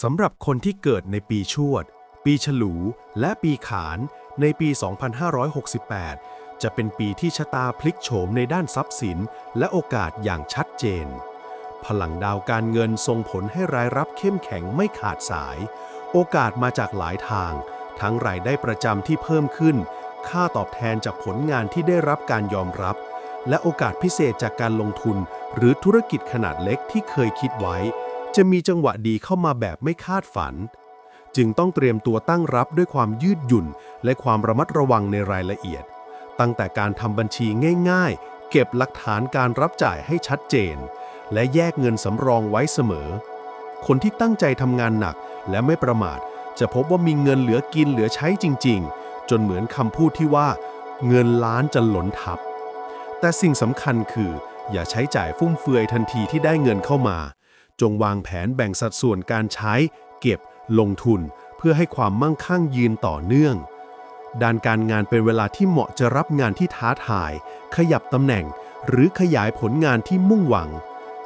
สำหรับคนที่เกิดในปีชวด ปีฉลู และปีขาน ในปี 2568 จะเป็นปีที่ชะตาพลิกโฉมในด้านทรัพย์สิน และโอกาสอย่างชัดเจน พลังดาวการเงินส่งผลให้รายรับเข้มแข็งไม่ขาดสาย โอกาสมาจากหลายทาง ทั้งรายได้ประจำที่เพิ่มขึ้น ค่าตอบแทนจากผลงานที่ได้รับการยอมรับ และโอกาสพิเศษจากการลงทุน หรือธุรกิจขนาดเล็กที่เคยคิดไว้ จะมีจังหวะดีเข้ามาแบบไม่คาดฝัน จึงต้องเตรียมตัวตั้งรับด้วยความยืดหยุ่น และความระมัดระวังในรายละเอียด ตั้งแต่การทำบัญชีง่ายๆ เก็บหลักฐานการรับจ่ายให้ชัดเจน และแยกเงินสำรองไว้เสมอ คนที่ตั้งใจทำงานหนักและไม่ประมาท จะพบว่ามีเงินเหลือกินเหลือใช้จริง ๆ จนเหมือนคำพูดที่ว่า เงินล้านจะหล้นทับ แต่สิ่งสำคัญคือ อย่าใช้จ่ายฟุ่มเฟือยทันทีที่ได้เงินเข้ามา จงวางแผนแบ่งสัดส่วนการใช้ เก็บ ลงทุน เพื่อให้ความมั่งคั่งยืนต่อเนื่อง ด้านการงานเป็นเวลาที่เหมาะจะรับงานที่ท้าทาย ขยับตำแหน่ง หรือขยายผลงานที่มุ่งหวัง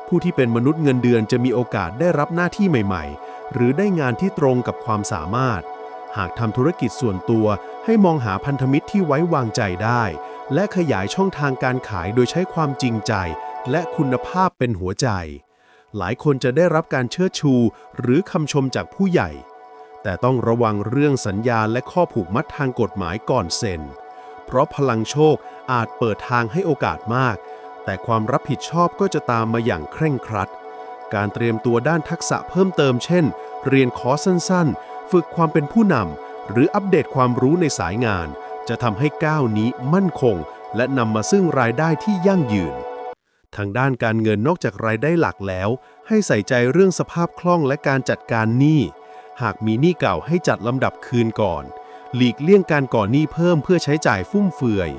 ผู้ที่เป็นมนุษย์เงินเดือนจะมีโอกาสได้รับหน้าที่ใหม่ ๆ หรือได้งานที่ตรงกับความสามารถ หากทำธุรกิจส่วนตัวให้มองหาพันธมิตรที่ไว้วางใจได้ และขยายช่องทางการขายโดยใช้ความจริงใจ และคุณภาพเป็นหัวใจ หลายคนจะได้รับการเชิดชู หรือคำชมจากผู้ใหญ่ แต่ต้องระวังเรื่องสัญญาและข้อผูกมัดทางกฎหมายก่อนเซ็น เพราะพลังโชคอาจเปิดทางให้โอกาสมาก แต่ความรับผิดชอบก็จะตามมาอย่างเคร่งครัด การเตรียมตัวด้านทักษะเพิ่มเติมเช่น เรียนคอร์สสั้น ๆ ฝึกความเป็นผู้นำหรืออัปเดตความรู้ในสายงาน จะทำให้ก้าวนี้มั่นคง และนำมาซึ่งรายได้ที่ยั่งยืน ทางด้านการเงินนอกจากรายได้หลักแล้ว ให้ใส่ใจเรื่องสภาพคล่องและการจัดการหนี้ หากมีหนี้เก่าให้จัดลำดับคืนก่อน หลีกเลี่ยงการก่อนหนี้เพิ่มเพื่อใช้จ่ายฟุ่มเฟือย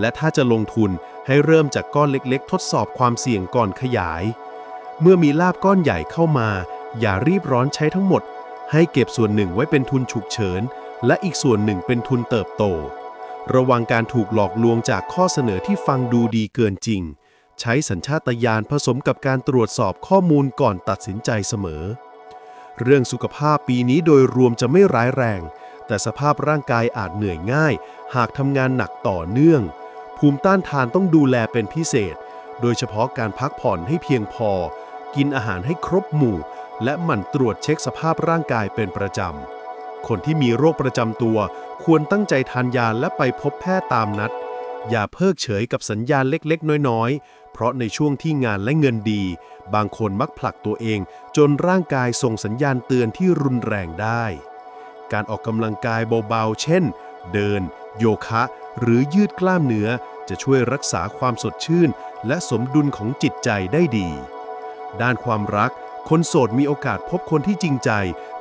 และถ้าจะลงทุนให้เริ่มจากก้อนเล็กๆ ทดสอบความเสี่ยงก่อนขยาย เมื่อมีลาบก้อนใหญ่เข้ามา อย่ารีบร้อนใช้ทั้งหมด ให้เก็บส่วนหนึ่งไว้เป็นทุนฉุกเฉิน และอีกส่วนหนึ่งเป็นทุนเติบโต ระวังการถูกหลอกลวงจากข้อเสนอที่ฟังดูดีเกินจริง ใช้สัญชาตญาณผสมกับการตรวจสอบข้อมูลก่อนตัดสินใจเสมอ เรื่องสุขภาพปีนี้โดยรวมจะไม่ร้ายแรง แต่สภาพร่างกายอาจเหนื่อยง่าย หากทำงานหนักต่อเนื่อง ภูมิต้านทานต้องดูแลเป็นพิเศษ โดยเฉพาะการพักผ่อนให้เพียงพอ กินอาหารให้ครบหมู่ และหมั่นตรวจเช็คสภาพร่างกายเป็นประจำ คนที่มีโรคประจำตัว ควรตั้งใจทานยาและไปพบแพทย์ตามนัด อย่าเพิกเฉยกับสัญญาณเล็กๆ น้อยๆ เพราะในช่วงที่งานและเงินดี บางคนมักผลักตัวเอง จนร่างกายส่งสัญญาณเตือนที่รุนแรงได้ การออกกำลังกายเบาๆ เช่น เดิน โยคะ หรือยืดกล้ามเนื้อ จะช่วยรักษาความสดชื่น และสมดุลของจิตใจได้ดี ด้านความรัก คนโสดมีโอกาสพบคนที่จริงใจ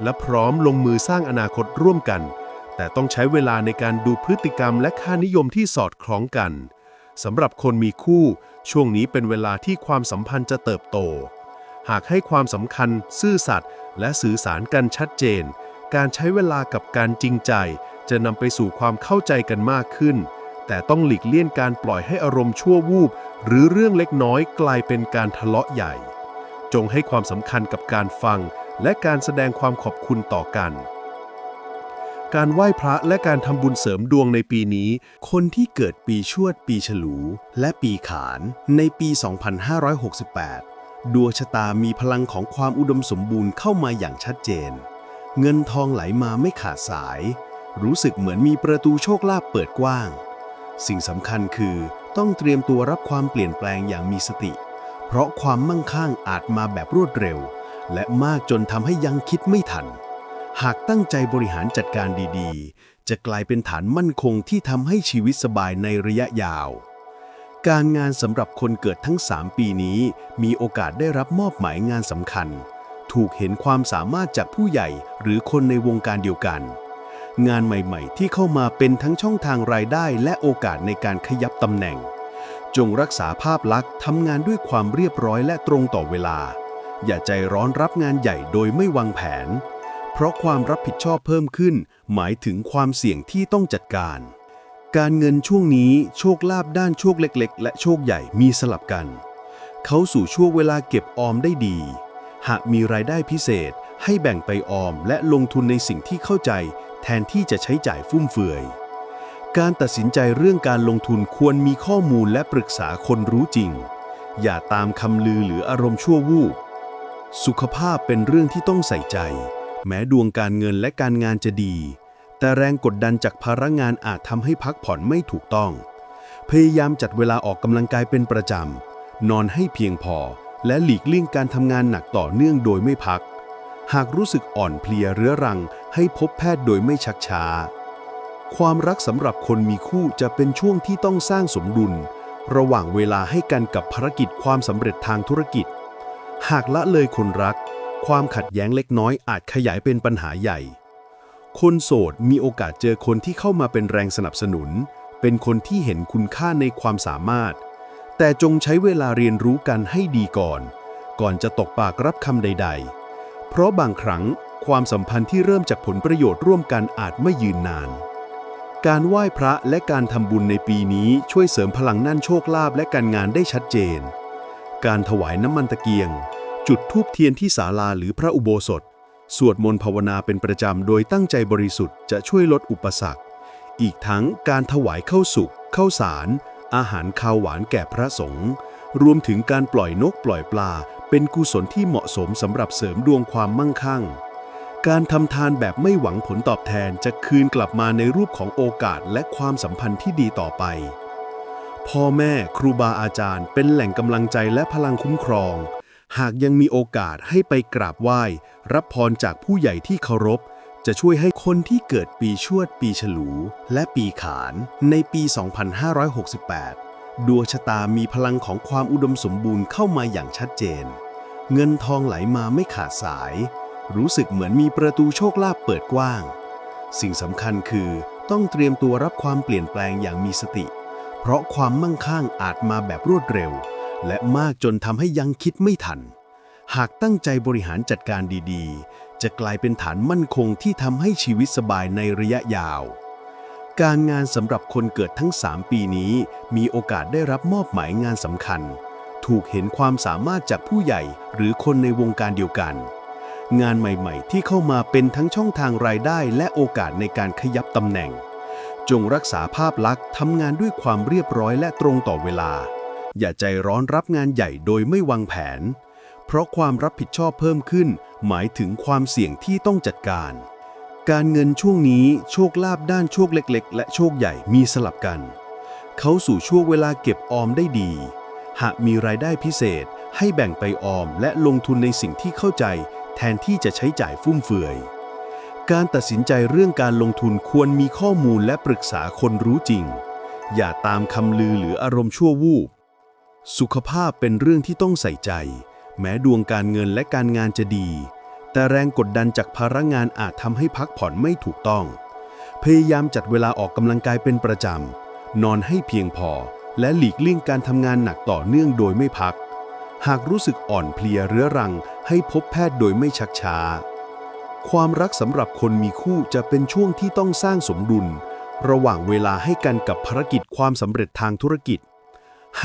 และพร้อมลงมือสร้างอนาคตร่วมกัน แต่ต้องใช้เวลาในการดูพฤติกรรมและค่านิยมที่สอดคล้องกันสำหรับคนมีคู่ ช่วงนี้เป็นเวลาที่ความสัมพันธ์จะเติบโต หากให้ความสำคัญ ซื่อสัตย์และสื่อสารกันชัดเจน การใช้เวลากับการจริงใจ จะนำไปสู่ความเข้าใจกันมากขึ้น แต่ต้องหลีกเลี่ยงการปล่อยให้อารมณ์ชั่ววูบ หรือเรื่องเล็กน้อยกลายเป็นการทะเลาะใหญ่ จงให้ความสำคัญกับการฟัง และการแสดงความขอบคุณต่อกัน การไหว้พระและการทำบุญเสริมดวงในปีนี้ คนที่เกิดปีชวด ปีฉลู และปีขานในปี 2568 ดวงชะตามีพลังของความอุดมสมบูรณ์เข้ามาอย่างชัดเจน เงินทองไหลมาไม่ขาดสาย รู้สึกเหมือนมีประตูโชคลาภเปิดกว้าง สิ่งสำคัญคือต้องเตรียมตัวรับความเปลี่ยนแปลงอย่างมีสติ เพราะความมั่งคั่งอาจมาแบบรวดเร็ว และมากจนทำให้ยังคิดไม่ทัน หากตั้งใจบริหารจัดการดีๆ จะกลายเป็นฐานมั่นคงที่ทำให้ชีวิตสบายในระยะยาว การงานสำหรับคนเกิดทั้ง 3 ปีนี้ มีโอกาสได้รับมอบหมายงานสำคัญ ถูกเห็นความสามารถจากผู้ใหญ่หรือคนในวงการเดียวกัน งานใหม่ๆ ที่เข้ามาเป็นทั้งช่องทางรายได้และโอกาสในการขยับตำแหน่ง จงรักษาภาพลักษณ์ทำงานด้วยความเรียบร้อยและตรงต่อเวลา อย่าใจร้อนรับงานใหญ่โดยไม่วางแผน เพราะความรับผิดชอบเพิ่มขึ้น หมายถึงความเสี่ยงที่ต้องจัดการ การเงินช่วงนี้โชคลาภด้านโชคเล็ก ๆ และโชคใหญ่มีสลับกัน เขาสู่ช่วงเวลาเก็บออมได้ดี หากมีรายได้พิเศษให้แบ่งไปออมและลงทุนในสิ่งที่เข้าใจ แทนที่จะใช้จ่ายฟุ่มเฟือย การตัดสินใจเรื่องการลงทุนควรมีข้อมูลและปรึกษาคนรู้จริง อย่าตามคำลือหรืออารมณ์ชั่ววูบ สุขภาพเป็นเรื่องที่ต้องใส่ใจ แม้ดวงการเงินและการงานจะดี แต่แรงกดดันจากภาระงานอาจทำให้พักผ่อนไม่ถูกต้อง พยายามจัดเวลาออกกำลังกายเป็นประจำ นอนให้เพียงพอ และหลีกเลี่ยงการทำงานหนักต่อเนื่องโดยไม่พัก หากรู้สึกอ่อนเพลียเรื้อรัง ให้พบแพทย์โดยไม่ชักช้า ความรักสำหรับคนมีคู่จะเป็นช่วงที่ต้องสร้างสมดุล ระหว่างเวลาให้กันกับภารกิจความสำเร็จทางธุรกิจ หากละเลยคนรัก ความขัดแย้งเล็กน้อยอาจขยายเป็นปัญหาใหญ่ คนโสดมีโอกาสเจอคนที่เข้ามาเป็นแรงสนับสนุน เป็นคนที่เห็นคุณค่าในความสามารถ แต่จงใช้เวลาเรียนรู้กันให้ดีก่อน ก่อนจะตกปากรับคำใด ๆ เพราะบางครั้งความสัมพันธ์ที่เริ่มจากผลประโยชน์ร่วมกันอาจไม่ยืนนาน การไหว้พระและการทำบุญในปีนี้ช่วยเสริมพลังนั่นโชคลาภและการงานได้ชัดเจน การถวายน้ำมันตะเกียง จุดธูปเทียนที่ศาลาหรือพระอุโบสถ สวดมนต์ภาวนาเป็นประจำโดยตั้งใจบริสุทธิ์จะช่วยลดอุปสรรค อีกทั้งการถวายข้าวสุกข้าวสาร อาหารคาวหวานแก่พระสงฆ์รวมถึงการปล่อยนกปล่อยปลา เป็นกุศลที่เหมาะสมสำหรับเสริมดวงความมั่งคั่ง การทำทานแบบไม่หวังผลตอบแทนจะคืนกลับมาในรูปของโอกาสและความสัมพันธ์ที่ดีต่อไป พ่อแม่ครูบาอาจารย์ เป็นแหล่งกำลังใจและพลังคุ้มครอง หากยังมีโอกาสให้ไปกราบไหว้ รับพรจากผู้ใหญ่ที่เคารพ จะช่วยให้คนที่เกิดปีชวด ปีฉลู และปีขานในปี 2568 ดวงชะตามีพลังของความอุดมสมบูรณ์เข้ามาอย่างชัดเจน เงินทองไหลมาไม่ขาดสาย รู้สึกเหมือนมีประตูโชคลาภเปิดกว้าง สิ่งสำคัญคือต้องเตรียมตัวรับความเปลี่ยนแปลงอย่างมีสติ เพราะความมั่งคั่งอาจมาแบบรวดเร็ว และมากจนทำให้ยังคิดไม่ทัน หากตั้งใจบริหารจัดการดีๆ จะกลายเป็นฐานมั่นคงที่ทำให้ชีวิตสบายในระยะยาว การงานสำหรับคนเกิดทั้ง 3 ปีนี้ มีโอกาสได้รับมอบหมายงานสำคัญ ถูกเห็นความสามารถจากผู้ใหญ่หรือคนในวงการเดียวกัน งานใหม่ๆ ที่เข้ามาเป็นทั้งช่องทางรายได้และโอกาสในการขยับตำแหน่งจงรักษาภาพลักษณ์ทำงานด้วยความเรียบร้อยและตรงต่อเวลา อย่าใจร้อนรับงานใหญ่โดยไม่วางแผน เพราะความรับผิดชอบเพิ่มขึ้น หมายถึงความเสี่ยงที่ต้องจัดการ การเงินช่วงนี้โชคลาภด้านโชคเล็ก ๆ และโชคใหญ่มีสลับกัน เขาสู่ช่วงเวลาเก็บออมได้ดี หากมีรายได้พิเศษให้แบ่งไปออมและลงทุนในสิ่งที่เข้าใจ แทนที่จะใช้จ่ายฟุ่มเฟือย การตัดสินใจเรื่องการลงทุนควรมีข้อมูลและปรึกษาคนรู้จริง อย่าตามคำลือหรืออารมณ์ชั่ววูบ สุขภาพเป็นเรื่องที่ต้องใส่ใจ แม้ดวงการเงินและการงานจะดี แต่แรงกดดันจากภาระงานอาจทำให้พักผ่อนไม่ถูกต้อง พยายามจัดเวลาออกกำลังกายเป็นประจำ นอนให้เพียงพอ และหลีกเลี่ยงการทำงานหนักต่อเนื่องโดยไม่พัก หากรู้สึกอ่อนเพลียเรื้อรัง ให้พบแพทย์โดยไม่ชักช้า ความรักสำหรับคนมีคู่จะเป็นช่วงที่ต้องสร้างสมดุล ระหว่างเวลาให้กันกับภารกิจความสำเร็จทางธุรกิจ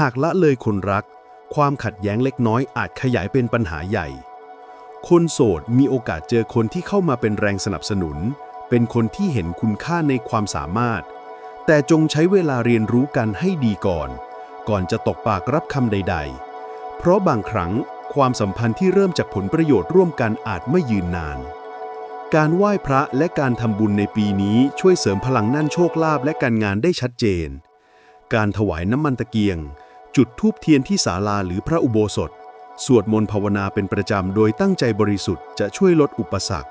หากละเลยคนรัก ความขัดแย้งเล็กน้อยอาจขยายเป็นปัญหาใหญ่ คนโสดมีโอกาสเจอคนที่เข้ามาเป็นแรงสนับสนุน เป็นคนที่เห็นคุณค่าในความสามารถ แต่จงใช้เวลาเรียนรู้กันให้ดีก่อน ก่อนจะตกปากรับคำใด ๆ เพราะบางครั้งความสัมพันธ์ที่เริ่มจากผลประโยชน์ร่วมกันอาจไม่ยืนนาน การไหว้พระและการทำบุญในปีนี้ช่วยเสริมพลังนั่นโชคลาภและการงานได้ชัดเจน การถวายน้ำมันตะเกียง จุดธูปเทียนที่ศาลาหรือพระอุโบสถ สวดมนต์ภาวนาเป็นประจำโดยตั้งใจบริสุทธิ์จะช่วยลดอุปสรรค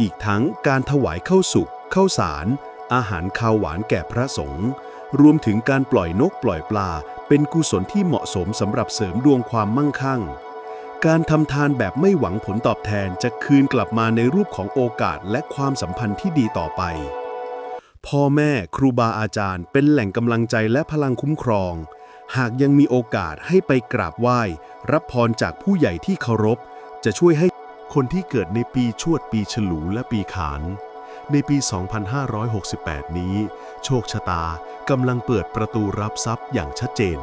อีกทั้งการถวายข้าวสุกข้าวสาร อาหารคาวหวานแก่พระสงฆ์รวมถึงการปล่อยนกปล่อยปลา เป็นกุศลที่เหมาะสมสำหรับเสริมดวงความมั่งคั่ง การทำทานแบบไม่หวังผลตอบแทนจะคืนกลับมาในรูปของโอกาสและความสัมพันธ์ที่ดีต่อไป พ่อแม่ครูบาอาจารย์ เป็นแหล่งกำลังใจและพลังคุ้มครอง หากยังมีโอกาสให้ไปกราบไหว้ รับพรจากผู้ใหญ่ที่เคารพ จะช่วยให้คนที่เกิดในปีชวดปีฉลูและปีขาน ในปี 2568 นี้ โชคชะตากำลังเปิดประตูรับทรัพย์อย่างชัดเจน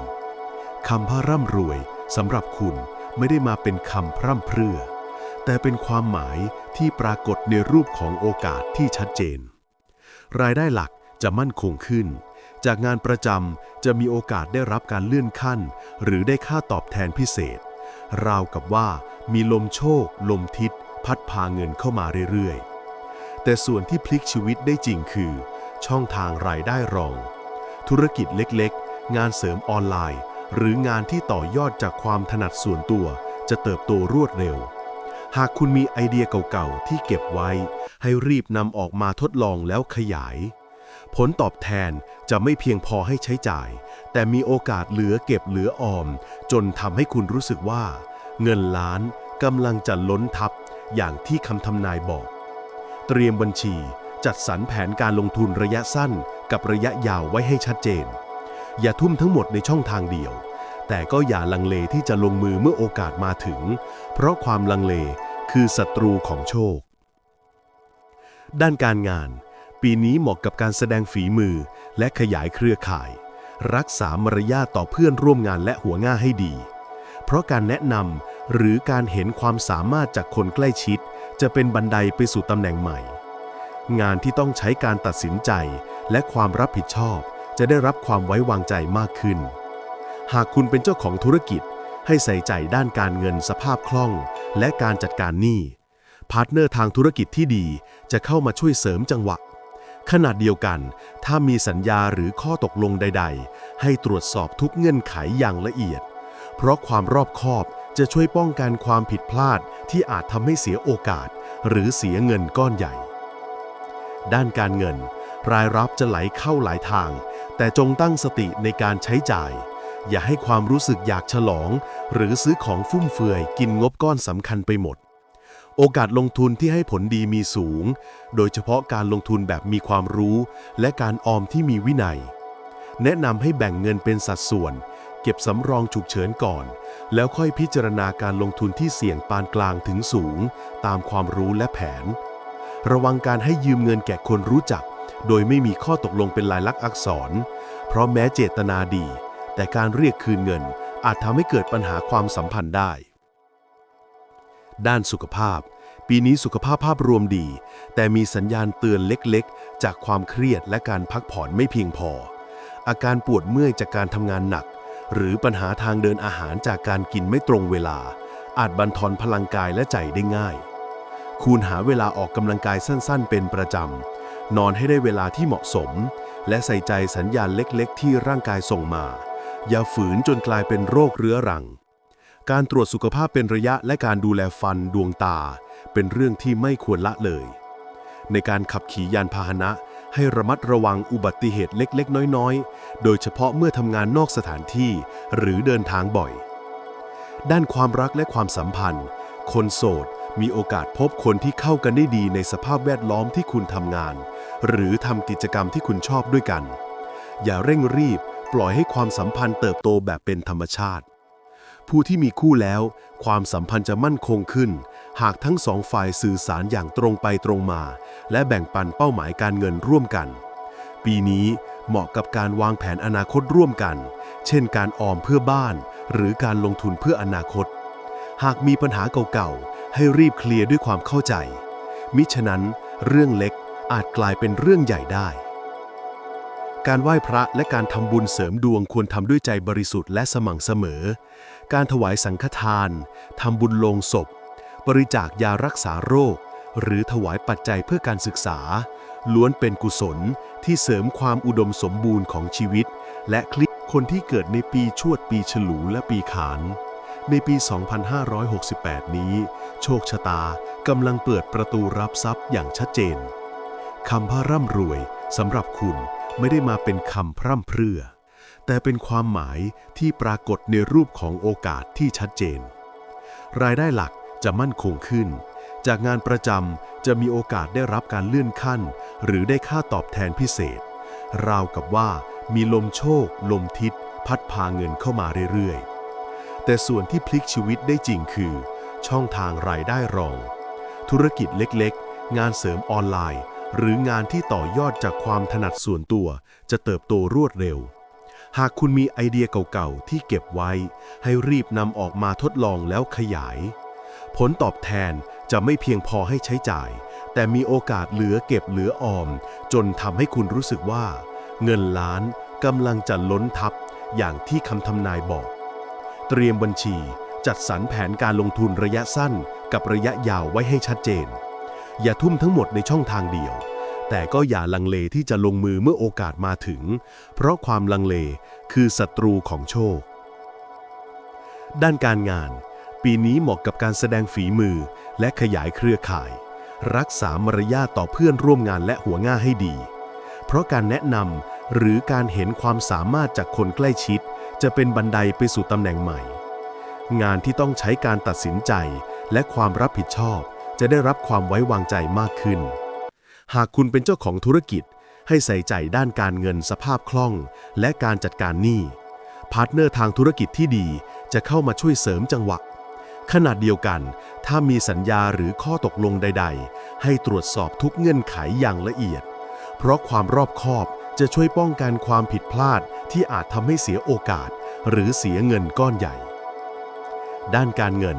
คำพาร่ำรวยสำหรับคุณไม่ได้มาเป็นคำพร่ำเพรื่อ แต่เป็นความหมายที่ปรากฏในรูปของโอกาสที่ชัดเจน รายได้หลักจะมั่นคงขึ้น จากงานประจำจะมีโอกาสได้รับการเลื่อนขั้น หรือได้ค่าตอบแทนพิเศษ ราวกับว่ามีลมโชค ลมทิศ พัดพาเงินเข้ามาเรื่อยๆ แต่ส่วนที่พลิกชีวิตได้จริงคือ ช่องทางรายได้รอง ธุรกิจเล็กๆ งานเสริมออนไลน์ หรืองานที่ต่อยอดจากความถนัดส่วนตัวจะเติบโตรวดเร็ว หากคุณมีไอเดียเก่าๆ ที่เก็บไว้ ให้รีบนำออกมาทดลองแล้วขยาย ผลตอบแทนจะไม่เพียงพอให้ใช้จ่าย แต่มีโอกาสเหลือเก็บเหลือออม จนทำให้คุณรู้สึกว่า เงินล้านกำลังจะล้นทับ อย่างที่คำทำนายบอก เตรียมบัญชีจัดสรรแผนการลงทุนระยะสั้นกับระยะยาวไว้ให้ชัดเจน อย่าทุ่มทั้งหมดในช่องทางเดียว แต่ก็อย่าลังเลที่จะลงมือเมื่อโอกาสมาถึง เพราะความลังเลคือศัตรูของโชค ด้านการงาน ปีนี้เหมาะกับการแสดงฝีมือและขยายเครือข่าย รักษามารยาทต่อเพื่อนร่วมงานและหัวหน้าให้ดี เพราะการแนะนำหรือการเห็นความสามารถจากคนใกล้ชิด จะเป็นบันไดไปสู่ตำแหน่งใหม่ งานที่ต้องใช้การตัดสินใจและความรับผิดชอบ จะได้รับความไว้วางใจมากขึ้น หากคุณเป็นเจ้าของธุรกิจ ให้ใส่ใจด้านการเงินสภาพคล่อง และการจัดการหนี้พาร์ทเนอร์ทางธุรกิจที่ดีจะเข้ามาช่วยเสริมจังหวะขนาดเดียวกัน ถ้ามีสัญญาหรือข้อตกลงใด ๆ ให้ตรวจสอบทุกเงื่อนไขอย่างละเอียด เพราะความรอบคอบจะช่วยป้องกันความผิดพลาดที่อาจทำให้เสียโอกาส หรือเสียเงินก้อนใหญ่ ด้านการเงิน รายรับจะไหลเข้าหลายทาง แต่จงตั้งสติในการใช้จ่าย อย่าให้ความรู้สึกอยากฉลอง หรือซื้อของฟุ่มเฟือยกินงบก้อนสำคัญไปหมด โอกาสลงทุนที่ให้ผลดีมีสูง โดยเฉพาะการลงทุนแบบมีความรู้ และการออมที่มีวินัย แนะนำให้แบ่งเงินเป็นสัดส่วน เก็บสำรองฉุกเฉินก่อน แล้วค่อยพิจารณาการลงทุนที่เสี่ยงปานกลางถึงสูง ตามความรู้และแผน ระวังการให้ยืมเงินแก่คนรู้จักโดยไม่มีข้อตกลงเป็นลายลักษณ์อักษร เพราะแม้เจตนาดี แต่การเรียกคืนเงินอาจทำให้เกิดปัญหาความสัมพันธ์ได้ ด้านสุขภาพ ปีนี้สุขภาพภาพรวมดี แต่มีสัญญาณเตือนเล็กๆ จากความเครียดและการพักผ่อนไม่เพียงพอ อาการปวดเมื่อยจากการทำงานหนัก หรือปัญหาทางเดินอาหารจากการกินไม่ตรงเวลา อาจบั่นทอนพลังกายและใจได้ง่าย คุณหาเวลาออกกำลังกายสั้นๆ เป็นประจำนอนให้ได้เวลาที่เหมาะสม และใส่ใจสัญญาณเล็กๆ ที่ร่างกายส่งมา อย่าฝืนจนกลายเป็นโรคเรื้อรัง การตรวจสุขภาพเป็นระยะและการดูแลฟันดวงตา เป็นเรื่องที่ไม่ควรละเลย ในการขับขี่ยานพาหนะ ให้ระมัดระวังอุบัติเหตุเล็กๆ น้อยๆ โดยเฉพาะเมื่อทำงานนอกสถานที่หรือเดินทางบ่อย ด้านความรักและความสัมพันธ์ คนโสดมีโอกาสพบคนที่เข้ากันได้ดีในสภาพแวดล้อมที่คุณทำงาน หรือทำกิจกรรมที่คุณชอบด้วยกัน อย่าเร่งรีบ ปล่อยให้ความสัมพันธ์เติบโตแบบเป็นธรรมชาติ ผู้ที่มีคู่แล้ว ความสัมพันธ์จะมั่นคงขึ้น หากทั้งสองฝ่ายสื่อสารอย่างตรงไปตรงมา และแบ่งปันเป้าหมายการเงินร่วมกัน ปีนี้เหมาะกับการวางแผนอนาคตร่วมกัน เช่น การออมเพื่อบ้าน หรือการลงทุนเพื่ออนาคต หากมีปัญหาเก่าๆ ให้รีบเคลียร์ด้วยความเข้าใจ มิฉะนั้นเรื่องเล็กอาจกลายเป็นเรื่องใหญ่ได้ การไหว้พระและการทำบุญเสริมดวงควรทำด้วยใจบริสุทธิ์และสม่ำเสมอ การถวายสังฆทานทำบุญลงศพ บริจาคยารักษาโรค หรือถวายปัจจัยเพื่อการศึกษา ล้วนเป็นกุศลที่เสริมความอุดมสมบูรณ์ของชีวิต และคลิกคนที่เกิดในปีชวดปีฉลูและปีขาน ในปี 2568 นี้ โชคชะตากำลังเปิดประตูรับทรัพย์อย่างชัดเจนคำว่าร่ำรวยสำหรับคุณ ไม่ได้มาเป็นคำพร่ำเพรื่อ แต่เป็นความหมายที่ปรากฏในรูปของโอกาสที่ชัดเจน รายได้หลักจะมั่นคงขึ้น จากงานประจำจะมีโอกาสได้รับการเลื่อนขั้น หรือได้ค่าตอบแทนพิเศษ ราวกับว่ามีลมโชค ลมทิศ พัดพาเงินเข้ามาเรื่อยๆ แต่ส่วนที่พลิกชีวิตได้จริงคือ ช่องทางรายได้รอง ธุรกิจเล็กๆ งานเสริมออนไลน์ หรืองานที่ต่อยอดจากความถนัดส่วนตัว จะเติบโตรวดเร็ว หากคุณมีไอเดียเก่าๆ ที่เก็บไว้ ให้รีบนำออกมาทดลองแล้วขยาย ผลตอบแทนจะไม่เพียงพอให้ใช้จ่าย แต่มีโอกาสเหลือเก็บเหลือออม จนทำให้คุณรู้สึกว่า เงินล้านกำลังจะล้นทับ อย่างที่คำทำนายบอก เตรียมบัญชีจัดสรรแผนการลงทุนระยะสั้นกับระยะยาวไว้ให้ชัดเจน อย่าทุ่มทั้งหมดในช่องทางเดียว แต่ก็อย่าลังเลที่จะลงมือเมื่อโอกาสมาถึง เพราะความลังเลคือศัตรูของโชค ด้านการงาน ปีนี้เหมาะกับการแสดงฝีมือและขยายเครือข่าย รักษามารยาทต่อเพื่อนร่วมงานและหัวหน้าให้ดี เพราะการแนะนำหรือการเห็นความสามารถจากคนใกล้ชิด จะเป็นบันไดไปสู่ตำแหน่งใหม่ งานที่ต้องใช้การตัดสินใจและความรับผิดชอบ จะได้รับความไว้วางใจมากขึ้น หากคุณเป็นเจ้าของธุรกิจ ให้ใส่ใจด้านการเงินสภาพคล่อง และการจัดการหนี้พาร์ทเนอร์ทางธุรกิจที่ดีจะเข้ามาช่วยเสริมจังหวะขนาดเดียวกัน ถ้ามีสัญญาหรือข้อตกลงใด ๆ ให้ตรวจสอบทุกเงื่อนไขอย่างละเอียด เพราะความรอบคอบจะช่วยป้องกันความผิดพลาดที่อาจทำให้เสียโอกาส หรือเสียเงินก้อนใหญ่ ด้านการเงิน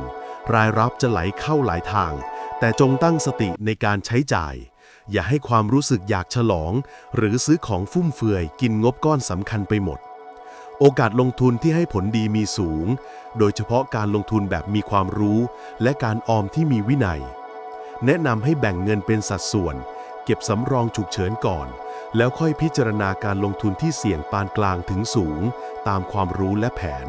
รายรับจะไหลเข้าหลายทาง แต่จงตั้งสติในการใช้จ่าย อย่าให้ความรู้สึกอยากฉลอง หรือซื้อของฟุ่มเฟือยกินงบก้อนสำคัญไปหมด โอกาสลงทุนที่ให้ผลดีมีสูง โดยเฉพาะการลงทุนแบบมีความรู้ และการออมที่มีวินัย แนะนำให้แบ่งเงินเป็นสัดส่วน เก็บสำรองฉุกเฉินก่อน แล้วค่อยพิจารณาการลงทุนที่เสี่ยงปานกลางถึงสูง ตามความรู้และแผน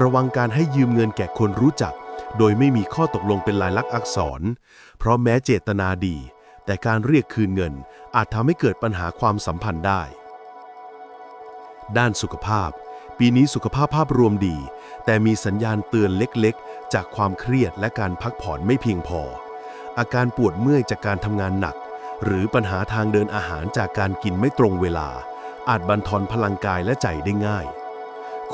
ระวังการให้ยืมเงินแก่คนรู้จัก โดยไม่มีข้อตกลงเป็นลายลักษณ์อักษร เพราะแม้เจตนาดี แต่การเรียกคืนเงินอาจทำให้เกิดปัญหาความสัมพันธ์ได้ ด้านสุขภาพ ปีนี้สุขภาพภาพรวมดี แต่มีสัญญาณเตือนเล็กๆ จากความเครียดและการพักผ่อนไม่เพียงพอ อาการปวดเมื่อยจากการทำงานหนัก หรือปัญหาทางเดินอาหารจากการกินไม่ตรงเวลา อาจบั่นทอนพลังกายและใจได้ง่าย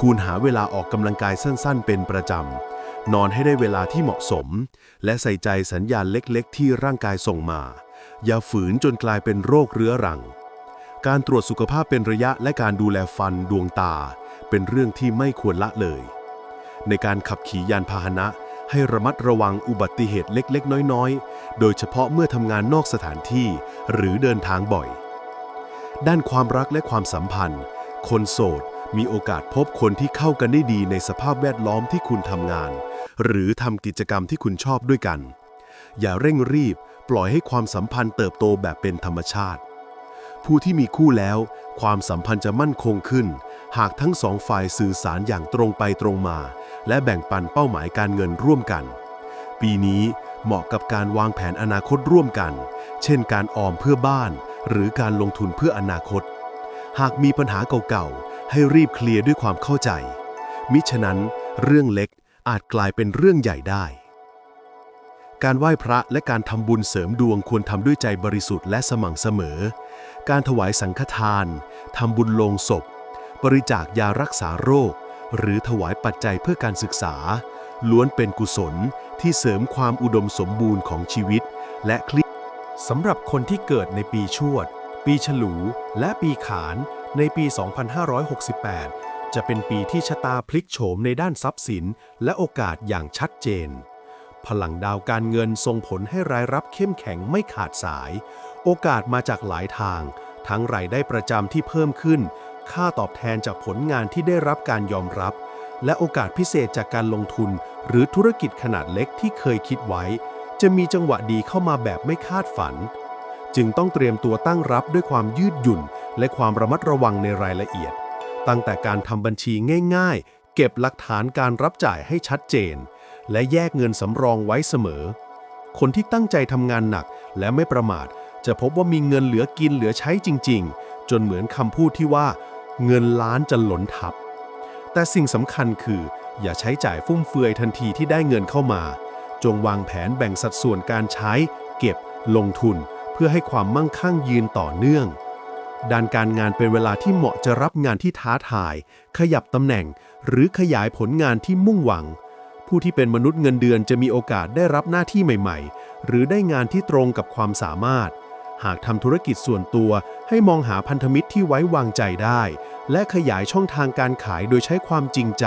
คุณหาเวลาออกกำลังกายสั้นๆ เป็นประจำ นอนให้ได้เวลาที่เหมาะสม และใส่ใจสัญญาณเล็กๆ ที่ร่างกายส่งมา อย่าฝืนจนกลายเป็นโรคเรื้อรัง การตรวจสุขภาพเป็นระยะและการดูแลฟันดวงตา เป็นเรื่องที่ไม่ควรละเลย ในการขับขี่ยานพาหนะ ให้ระมัดระวังอุบัติเหตุเล็กๆ น้อยๆ โดยเฉพาะเมื่อทำงานนอกสถานที่ หรือเดินทางบ่อย ด้านความรักและความสัมพันธ์ คนโสดมีโอกาสพบคนที่เข้ากันได้ดีในสภาพแวดล้อมที่คุณทำงาน หรือทำกิจกรรมที่คุณชอบด้วยกัน อย่าเร่งรีบปล่อยให้ความสัมพันธ์เติบโตแบบเป็นธรรมชาติ ผู้ที่มีคู่แล้ว ความสัมพันธ์จะมั่นคงขึ้น หากทั้งสองฝ่ายสื่อสารอย่างตรงไปตรงมา และแบ่งปันเป้าหมายการเงินร่วมกัน ปีนี้เหมาะกับการวางแผนอนาคตร่วมกัน เช่น การออมเพื่อบ้าน หรือการลงทุนเพื่ออนาคต หากมีปัญหาเก่าๆ ให้รีบเคลียร์ด้วยความเข้าใจ มิฉะนั้นเรื่องเล็ก อาจกลายเป็นเรื่องใหญ่ได้ การไหว้พระและการทำบุญเสริมดวงควรทำด้วยใจบริสุทธิ์และสม่ำเสมอ การถวายสังฆทานทำบุญโลงศพ บริจาคยารักษาโรค หรือถวายปัจจัยเพื่อการศึกษา ล้วนเป็นกุศลที่เสริมความอุดมสมบูรณ์ของชีวิต และคลี่สำหรับคนที่เกิดในปีชวด ปีฉลู และปีขาน ในปี 2568 จะเป็นปีที่ชะตาพลิกโฉมในด้านทรัพย์สิน และโอกาสอย่างชัดเจน พลังดาวการเงินส่งผลให้รายรับเข้มแข็งไม่ขาดสาย โอกาสมาจากหลายทาง ทั้งรายได้ประจำที่เพิ่มขึ้น ค่าตอบแทนจากผลงานที่ได้รับการยอมรับ และโอกาสพิเศษจากการลงทุน หรือธุรกิจขนาดเล็กที่เคยคิดไว้ จะมีจังหวะดีเข้ามาแบบไม่คาดฝัน จึงต้องเตรียมตัวตั้งรับด้วยความยืดหยุ่น และความระมัดระวังในรายละเอียด ตั้งแต่การทำบัญชีง่ายๆ เก็บหลักฐานการรับจ่ายให้ชัดเจน และแยกเงินสำรองไว้เสมอ คนที่ตั้งใจทำงานหนักและไม่ประมาท จะพบว่ามีเงินเหลือกินเหลือใช้จริง ๆ จนเหมือนคำพูดที่ว่า เงินล้านจะหล่นทับ แต่สิ่งสำคัญคือ อย่าใช้จ่ายฟุ่มเฟือยทันทีที่ได้เงินเข้ามา จงวางแผนแบ่งสัดส่วนการใช้ เก็บ ลงทุน เพื่อให้ความมั่งคั่งยืนต่อเนื่อง ด้านการงานเป็นเวลาที่เหมาะจะรับงานที่ท้าทาย ขยับตำแหน่ง หรือขยายผลงานที่มุ่งหวัง ผู้ที่เป็นมนุษย์เงินเดือนจะมีโอกาสได้รับหน้าที่ใหม่ ๆ หรือได้งานที่ตรงกับความสามารถ หากทำธุรกิจส่วนตัวให้มองหาพันธมิตรที่ไว้วางใจได้ และขยายช่องทางการขายโดยใช้ความจริงใจ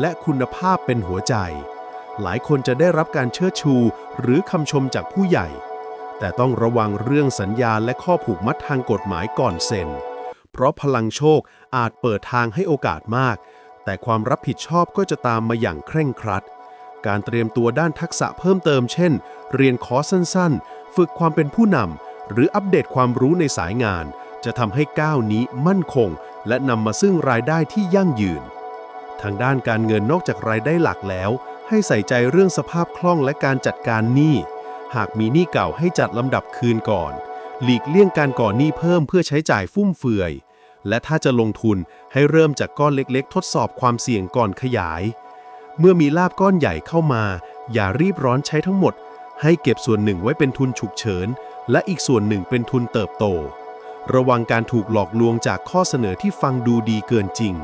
และคุณภาพเป็นหัวใจ หลายคนจะได้รับการเชิดชู หรือคำชมจากผู้ใหญ่ แต่ต้องระวังเรื่องสัญญาและข้อผูกมัดทางกฎหมายก่อนเซ็น เพราะพลังโชคอาจเปิดทางให้โอกาสมาก แต่ความรับผิดชอบก็จะตามมาอย่างเคร่งครัด การเตรียมตัวด้านทักษะเพิ่มเติมเช่น เรียนคอร์สสั้นๆ ฝึกความเป็นผู้นำหรืออัปเดตความรู้ในสายงาน จะทำให้ก้าวนี้มั่นคง และนำมาซึ่งรายได้ที่ยั่งยืน ทางด้านการเงินนอกจากรายได้หลักแล้ว ให้ใส่ใจเรื่องสภาพคล่องและการจัดการหนี้ หากมีหนี้เก่าให้จัดลำดับคืนก่อน หลีกเลี่ยงการก่อหนี้เพิ่มเพื่อใช้จ่ายฟุ่มเฟือย และถ้าจะลงทุนให้เริ่มจากก้อนเล็กๆ ทดสอบความเสี่ยงก่อนขยาย เมื่อมีลาบก้อนใหญ่เข้ามา อย่ารีบร้อนใช้ทั้งหมด ให้เก็บส่วนหนึ่งไว้เป็นทุนฉุกเฉิน และอีกส่วนหนึ่งเป็นทุนเติบโต ระวังการถูกหลอกลวงจากข้อเสนอที่ฟังดูดีเกินจริง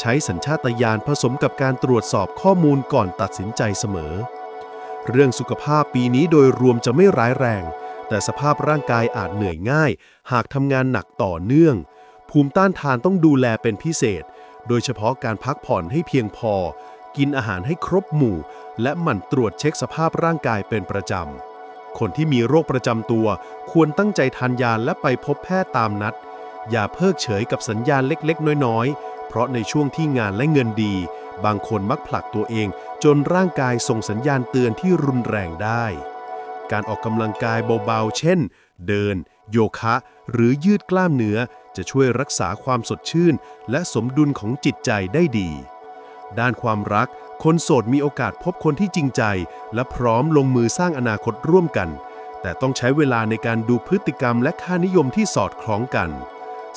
ใช้สัญชาตญาณผสมกับการตรวจสอบข้อมูลก่อนตัดสินใจเสมอ เรื่องสุขภาพปีนี้โดยรวมจะไม่ร้ายแรง แต่สภาพร่างกายอาจเหนื่อยง่าย หากทำงานหนักต่อเนื่อง ภูมิต้านทานต้องดูแลเป็นพิเศษ โดยเฉพาะการพักผ่อนให้เพียงพอ กินอาหารให้ครบหมู่ และหมั่นตรวจเช็คสภาพร่างกายเป็นประจำ คนที่มีโรคประจำตัว ควรตั้งใจทานยาและไปพบแพทย์ตามนัด อย่าเพิกเฉยกับสัญญาณเล็กๆ น้อยๆ เพราะในช่วงที่งานและเงินดี บางคนมักผลักตัวเอง จนร่างกายส่งสัญญาณเตือนที่รุนแรงได้ การออกกำลังกายเบาๆ เช่น เดิน โยคะ หรือยืดกล้ามเนื้อ จะช่วยรักษาความสดชื่น และสมดุลของจิตใจได้ดี ด้านความรัก คนโสดมีโอกาสพบคนที่จริงใจ และพร้อมลงมือสร้างอนาคตร่วมกัน แต่ต้องใช้เวลาในการดูพฤติกรรมและค่านิยมที่สอดคล้องกัน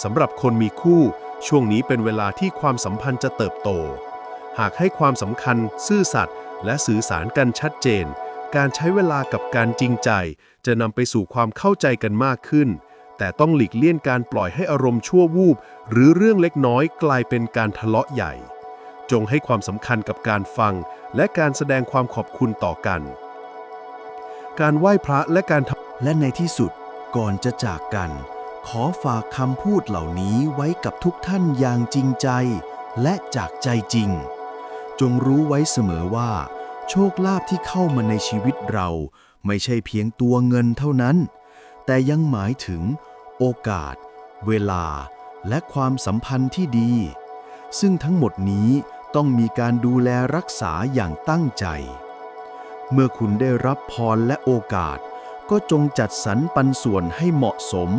สำหรับคนมีคู่ ช่วงนี้เป็นเวลาที่ความสัมพันธ์จะเติบโต หากให้ความสำคัญ ซื่อสัตย์และสื่อสารกันชัดเจน การใช้เวลากับการจริงใจ จะนำไปสู่ความเข้าใจกันมากขึ้น แต่ต้องหลีกเลี่ยงการปล่อยให้อารมณ์ชั่ววูบ หรือเรื่องเล็กน้อยกลายเป็นการทะเลาะใหญ่ จงให้ความสำคัญกับการฟัง และการแสดงความขอบคุณต่อกัน การไหว้พระและการและในที่สุดก่อนจะจากกัน ขอฝากคำพูดเหล่านี้ไว้กับทุกท่านอย่างจริงใจ และจากใจจริง จงรู้ไว้เสมอว่า โชคลาภที่เข้ามาในชีวิตเรา ไม่ใช่เพียงตัวเงินเท่านั้น แต่ยังหมายถึง โอกาส เวลา และความสัมพันธ์ที่ดี ซึ่งทั้งหมดนี้ต้องมีการดูแลรักษาอย่างตั้งใจ เมื่อคุณได้รับพรและโอกาส ก็จงจัดสรรปันส่วนให้เหมาะสม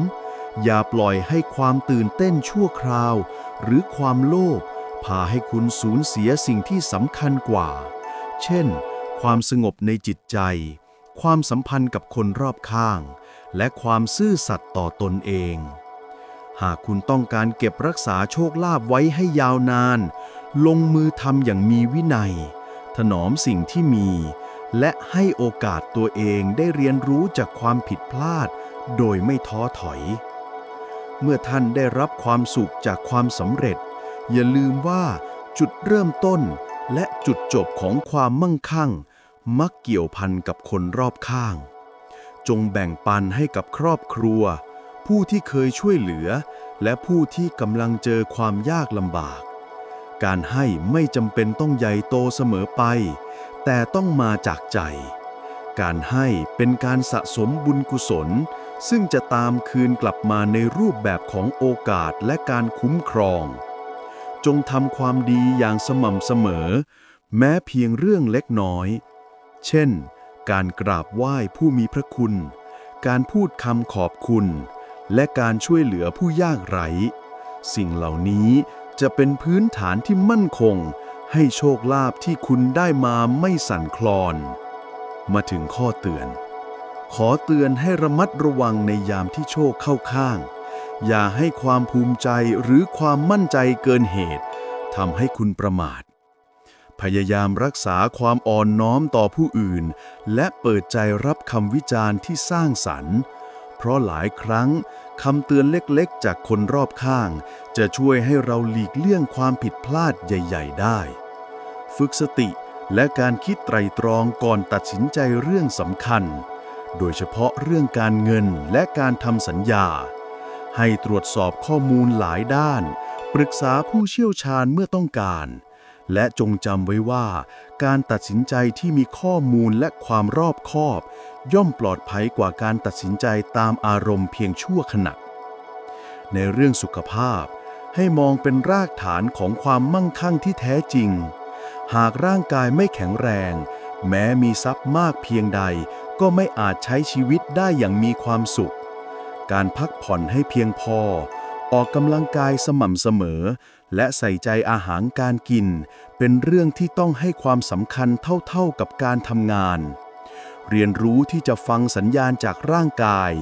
อย่าปล่อยให้ความตื่นเต้นชั่วคราว หรือความโลภ พาให้คุณสูญเสียสิ่งที่สำคัญกว่า เช่น ความสงบในจิตใจ ความสัมพันธ์กับคนรอบข้าง และความซื่อสัตย์ต่อตนเอง หากคุณต้องการเก็บรักษาโชคลาภไว้ให้ยาวนาน ลงมือทำอย่างมีวินัย ถนอมสิ่งที่มี และให้โอกาสตัวเองได้เรียนรู้จากความผิดพลาด โดยไม่ท้อถอย เมื่อท่านได้รับความสุขจากความสำเร็จ อย่าลืมว่าจุดเริ่มต้นและจุดจบของความมั่งคั่ง มักเกี่ยวพันกับคนรอบข้าง จงแบ่งปันให้กับครอบครัว ผู้ที่เคยช่วยเหลือ และผู้ที่กำลังเจอความยากลำบาก การให้ไม่จำเป็นต้องใหญ่โตเสมอไป แต่ต้องมาจากใจ การให้เป็นการสะสมบุญกุศล ซึ่งจะตามคืนกลับมาในรูปแบบของโอกาสและการคุ้มครอง จงทำความดีอย่างสม่ำเสมอ แม้เพียงเรื่องเล็กน้อย เช่น การกราบไหว้ผู้มีพระคุณ การพูดคำขอบคุณ และการช่วยเหลือผู้ยากไร้ สิ่งเหล่านี้จะเป็นพื้นฐานที่มั่นคง ให้โชคลาภที่คุณได้มาไม่สั่นคลอน มาถึงข้อเตือน ขอเตือนให้ระมัดระวังในยามที่โชคเข้าข้าง อย่าให้ความภูมิใจหรือความมั่นใจเกินเหตุทำให้คุณประมาท พยายามรักษาความอ่อนน้อมต่อผู้อื่น และเปิดใจรับคำวิจารณ์ที่สร้างสรรค์ เพราะหลายครั้งคำเตือนเล็กๆ จากคนรอบข้าง จะช่วยให้เราหลีกเลี่ยงความผิดพลาดใหญ่ ๆ ได้ ฝึกสติและการคิดไตรตรองก่อนตัดสินใจเรื่องสำคัญ โดยเฉพาะเรื่องการเงินและการทำสัญญา ให้ตรวจสอบข้อมูลหลายด้าน ปรึกษาผู้เชี่ยวชาญเมื่อต้องการ และจงจำไว้ว่า การตัดสินใจที่มีข้อมูลและความรอบคอบ ย่อมปลอดภัยกว่าการตัดสินใจตามอารมณ์เพียงชั่วขณะในเรื่องสุขภาพ ให้มองเป็นรากฐานของความมั่งคั่งที่แท้จริง หากร่างกายไม่แข็งแรง แม้มีทรัพย์มากเพียงใด ก็ไม่อาจใช้ชีวิตได้อย่างมีความสุข การพักผ่อนให้เพียงพอ ออกกำลังกายสม่ำเสมอ และใส่ใจอาหารการกิน เป็นเรื่องที่ต้องให้ความสำคัญเท่าๆกับการทำงาน เรียนรู้ที่จะฟังสัญญาณจากร่างกาย